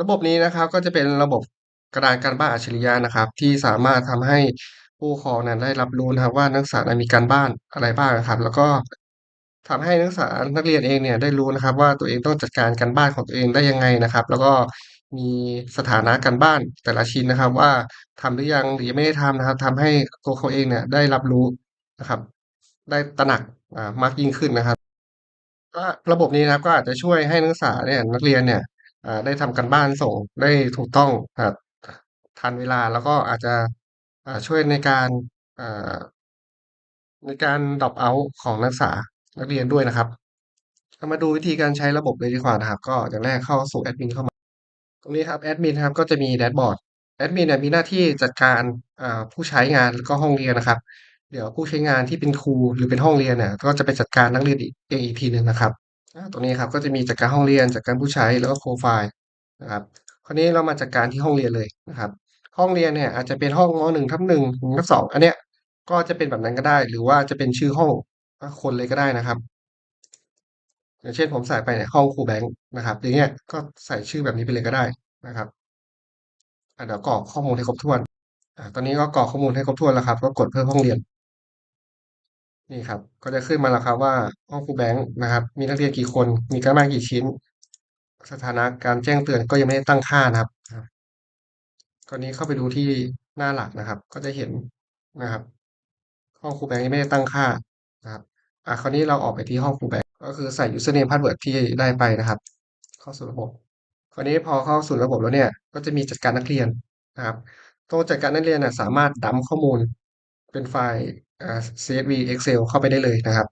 ระบบนี้นะครับก็จะเป็นระบบกระดานการบ้านอัจฉริยะนะครับ ที่สามารถทำให้ผู้ปกครองนั้นได้รับรู้นะครับว่านักศึกษามีการบ้านอะไรบ้างนะครับ แล้วก็ทำให้นักศึกษานักเรียนเองเนี่ยได้รู้นะครับ ว่าตัวเองต้องจัดการการบ้านของตัวเองได้ยังไงนะครับ แล้วก็มีสถานะการบ้านแต่ละชิ้นนะครับ ว่าทำหรือยังหรือยังไม่ได้ทำนะครับทำให้ตัวเขาเองเนี่ยได้รับรู้นะครับ ได้ตระหนักอ่ามากยิ่งขึ้นนะครับก็ระบบนี้นะครับก็อาจจะช่วยให้นักศึกษาเนี่ยนักเรียนเนี่ย อ่า ได้ทำการบ้านส่งได้ถูกต้องครับทันเวลา แล้วก็อาจจะ อ่า ช่วยในการ อ่า ในการดรอปเอาต์ของนักศึกษา นักเรียนด้วยนะครับ เรามาดูวิธีการใช้ระบบเลยดีกว่านะครับ ก็อย่างแรกเข้าสู่แอดมินเข้ามา ตรงนี้ครับแอดมินครับ ก็จะมีแดชบอร์ดแอดมินเนี่ยมีหน้าที่จัดการ อ่า ผู้ใช้งาน แล้วก็ห้องเรียนนะครับ เดี๋ยวผู้ใช้งานที่เป็นครู หรือเป็นห้องเรียนเนี่ย ก็จะไปจัดการนักเรียนอีก เองอีกทีหนึ่งนะครับ ตรงนี้ครับก็จะมีจัดการห้องเรียนจัดการผู้ใช้แล้วก็โปรไฟล์นะครับคราวนี้เรามาจัดการที่ห้องเรียนเลยนะครับ ห้องเรียนเนี่ยอาจจะเป็นห้องมหนึ่งทับหนึ่งทับสองอันเนี้ยก็จะเป็นแบบนั้นก็ได้ หรือว่าจะเป็นชื่อห้องคนเลยก็ได้นะครับ อย่างเช่นผมใส่ไปเนี่ยห้องครูแบงค์นะครับอย่างเงี้ยก็ใส่ชื่อแบบนี้ไปเลยก็ได้นะครับเดี๋ยวกรอกข้อมูลให้ครบถ้วนอ่าตอนนี้ก็กรอกข้อมูลให้ครบถ้วนแล้วครับ ก็กดเพิ่มห้องเรียน นี่ครับ ก็จะขึ้นมาแล้วครับว่าห้องครูแบงค์นะครับ มีนักเรียนกี่คน มีการบ้านกี่ชิ้น สถานะการแจ้งเตือนก็ยังไม่ได้ตั้งค่านะครับอาคราวนี้เข้าไปดูที่หน้าหลักนะครับ ก็จะเห็นนะครับ ห้องครูแบงค์ยังไม่ได้ตั้งค่านะครับอ่าคราวนี้เราออกไปที่ห้องครูแบงค์ก็คือใส่ username password ที่ได้ไปนะครับ เข้าสู่ระบบคราวนี้พอเข้าสู่ระบบแล้วเนี่ย ก็จะมีจัดการนักเรียนนะครับตรงจัดการนักเรียนน่ะสามารถดัมข้อมูล เป็นไฟล์ CSV Excel เข้าไปได้เลยนะครับ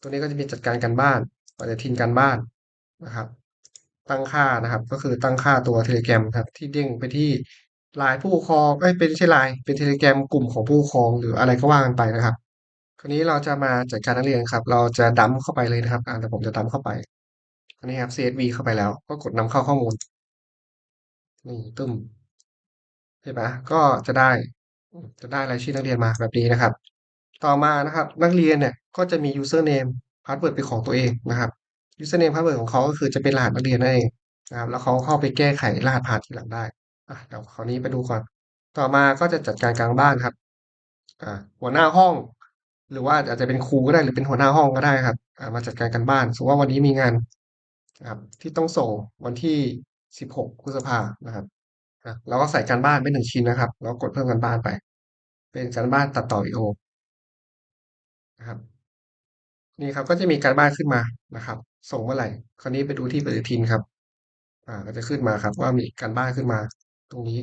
ตรงนี้ก็จะมีจัดการการบ้านปฏิทินการบ้านนะครับ ตั้งค่านะครับ ก็คือตั้งค่าตัว Telegram ครับ ที่เด้งไปที่ LINE ผู้ปกครองเอ้ยเป็นใช่ LINE เป็น Telegram กลุ่มของผู้ปกครองหรืออะไรก็ว่ากันไปนะครับ คราวนี้เราจะมาจัดการนักเรียนครับ เราจะดัมเข้าไปเลยนะครับอ่าเดี๋ยวผมจะดัมเข้าไปอันนี้ครับ CSV เข้าไปแล้ว ก็กดนำเข้าข้อมูลนี่ตึ้มเห็นไหมก็จะได้ จะได้รายชื่อนักเรียนมาแบบนี้นะครับ ต่อมานะครับ นักเรียนเนี่ยก็จะมี username password เป็นของตัวเองนะครับ username password ของเขาก็คือจะเป็นรหัสนักเรียนนั่นเองนะครับ แล้วเขาเข้าไปแก้ไขรหัสผ่านทีหลังได้อะเดี๋ยวคราวนี้ไปดูก่อน ต่อมาก็จะจัดการกลารบ้านครับอ่าหัวหน้าห้อง หรือว่าอาจจะเป็นครูก็ได้หรือเป็นหัวหน้าห้องก็ได้ครับอ่ามาจัดการการบ้านสมมติว่าวันนี้มีงานนะครับที่ต้องส่งวันที่ 16พฤษภานะครับ เราก็ใส่การบ้านไป1ชิ้นนะครับ แล้วกดเพิ่มการบ้านไป เป็นการบ้านตัดต่อวิดีโอนะครับ นี่ครับก็จะมีการบ้านขึ้นมานะครับ ส่งเมื่อไหร่ คราวนี้ไปดูที่ปฏิทินครับ อ่า ก็จะขึ้นมาครับ ว่ามีการบ้านขึ้นมา ตรงนี้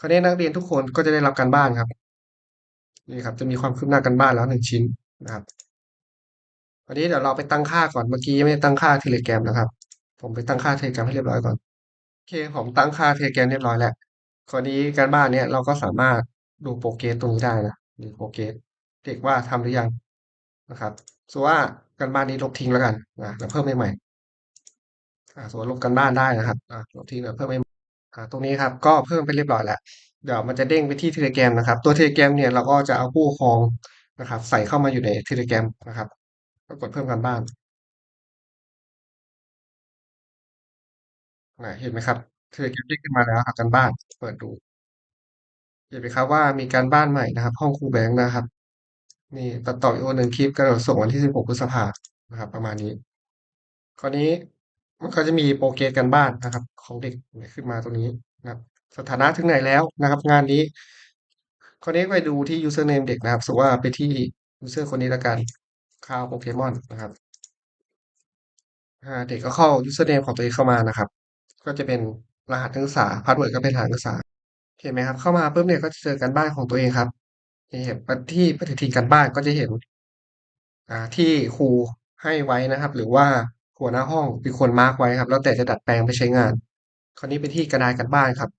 คราวนี้นักเรียนทุกคนก็จะได้รับการบ้านครับ นี่ครับ จะมีความคืบหน้าการบ้านแล้วหนึ่งชิ้นนะครับคราวนี้เดี๋ยวเราไปตั้งค่าก่อน เมื่อกี้ไม่ได้ตั้งค่า Telegram นะครับ ผมไปตั้งค่า Telegram ให้เรียบร้อยก่อน เคผมตั้งค่า Telegram เรียบร้อยแล้ว คราวนี้การบ้านเนี้ยเราก็สามารถดูโปรเกรสตรงนี้ได้นะดูโปรเกรสเด็กว่าทำหรือยังนะครับสมมุติว่าการบ้านนี้ลบทิ้งแล้วกันนะแล้วเพิ่มใหม่อ่าสมมุติลบการบ้านได้นะครับอ่าลบทิ้งแล้วเพิ่มให้อ่ตรงนี้ครับก็เพิ่มไปเรียบร้อยแล้วเดี๋ยวมันจะเด้งไปที่ Telegram นะครับ ตัว Telegram เนี่ยเราก็จะเอาผู้ครองนะครับ ใส่เข้ามาอยู่ใน Telegram นะครับก็กดเพิ่มการบ้าน น่ะ เห็นไหมครับ Telegram เด้ขึ้นมาแล้วครับ การบ้าน เปิดดู เห็นไหมครับว่า มีการบ้านใหม่นะครับ ห้องครูแบงค์นะครับ นี่ตัดต่อวิดีโอหนึ่งคลิปกระโดดส่งวันที่ 16 พฤษภานะครับ ประมาณนี้ คราวนี้มันก็จะมีโปรเกรสการบ้านนะครับ ของเด็กขึ้นมาตรงนี้นะครับ สถานะถึงไหนแล้วนะครับ งานนี้ คราวนี้ไปดูที่ username เด็กนะครับสมมุติว่าไปที่ user คนนี้ล้วกันคาวโปเกมอนนะครับเด็กก็เข้า username ของตัวเองเข้ามานะครับ ก็จะเป็นรหัสนักศึกษาพาสเวิร์ดก็เป็นรหัสนักศึกษาเห็นไหมครับ เข้ามาปุ๊บเนี่ยก็จะเจอการบ้านของตัวเองครับนี่เห็นที่ปฏิทินการบ้านก็จะเห็นอ่าที่ครูให้ไว้นะครับ หรือว่าหัวหน้าห้องเป็นคนมาร์กไว้ครับ แล้วแต่จะดัดแปลงไปใช้งาน คราวนี้ไปที่กระดานการบ้านครับ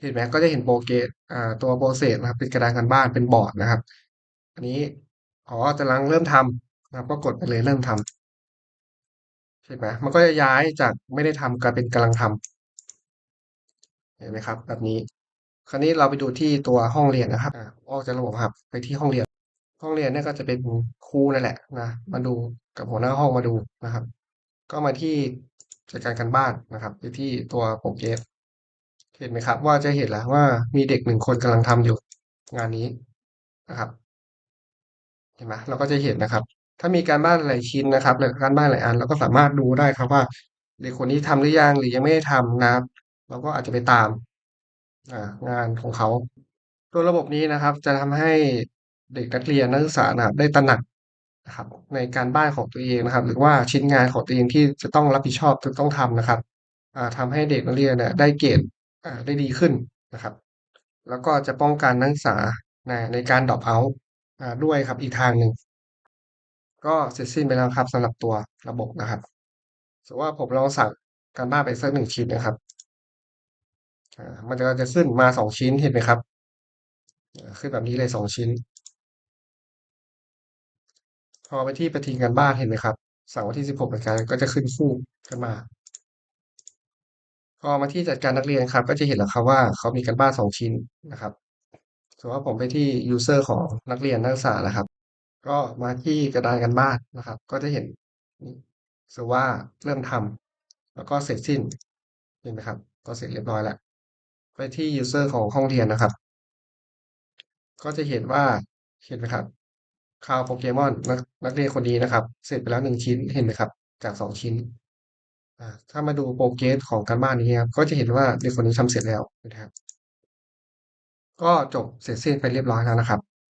เห็นไหมก็จะเห็นโปรเกรสอ่าตัวโปรเซสนะครับ เป็นกระดานการบ้านเป็นบอร์ดนะครับ อันนี้อ๋อกำลังเริ่มทำนะครับก็กดไปเลยเริ่มทำ เห็นไหมมันก็จะย้ายจากไม่ได้ทำกลายเป็นกำลังทำเห็นไหมครับ แบบนี้ คราวนี้เราไปดูที่ตัวห้องเรียนนะครับออกจากระบบครับ ไปที่ห้องเรียน ห้องเรียนเนี่ยก็จะเป็นครูนั่นแหละนะมาดูกับหัวหน้าห้องมาดูนะครับ ก็มาที่จัดการการบ้านนะครับ ไปที่ตัว Progress เห็นไหมครับ ว่าจะเห็นแล้วว่ามีเด็ก1คนกำลังทำอยู่งานนี้นะครับ เห็นไหมเราก็จะเห็นนะครับ ถ้ามีการบ้านหลายชิ้นนะครับหรือการบ้านหลายอันเราก็สามารถดูได้ครับว่าเด็กคนนี้ทำหรือยังหรือยังไม่ได้ทำนะครับเราก็อาจจะไปตามงานของเขาตัวระบบนี้นะครับ จะทำให้เด็กนักเรียนนักศึกษานะครับได้ตระหนักนะครับ ในการบ้านของตัวเองนะครับ หรือว่าชิ้นงานของตัวเองที่จะต้องรับผิดชอบจะต้องทำนะครับอ่าทำให้เด็กนักเรียนเนี่ยได้เกรดได้ดีขึ้นนะครับ แล้วก็จะป้องกันนักศึกษาในการดรอปเอาต์อ่าด้วยครับอีกทางหนึ่ง ก็เสร็จสิ้นไปแล้วครับสำหรับตัวระบบนะครับสมมติว่าผมลองสั่งการบ้านไปสัก1ชิ้นนะครับมันก็จะขึ้นมา2ชิ้นเห็นไหมครับ ขึ้นแบบนี้เลย2ชิ้น พอไปที่ประทินการบ้านเห็นไหมครับสั่งวันที่16เหมือนกันก็จะขึ้นคู่กันมา พอมาที่จัดการนักเรียนครับ ก็จะเห็นแล้วครับว่าเขามีการบ้าน2ชิ้นนะครับสมมติว่าผมไปที่ยูสเซอร์ของนักเรียนนักศึกษานะครับ ก็มาที่กระดานการบ้านนะครับ ก็จะเห็นสว่าเริ่มทำแล้วก็เสร็จสิ้นเห็นไหมครับ ก็เสร็จเรียบร้อยแล้วไปที่ยูสเซอร์ของห้องเรียนนะครับ ก็จะเห็นว่าเห็นไหมครับ Cloud Pokemon นักนักเรียนคนนี้นะครับ เสร็จไปแล้ว1ชิ้นเห็นไหมครับ จาก2ชิ้นถ้ามาดู Progress ของการบ้านนี้ครับก็จะเห็นว่าเด็กคนนี้ทำเสร็จแล้วนะครับ ก็จบเสร็จสิ้นไปเรียบร้อยแล้วนะครับ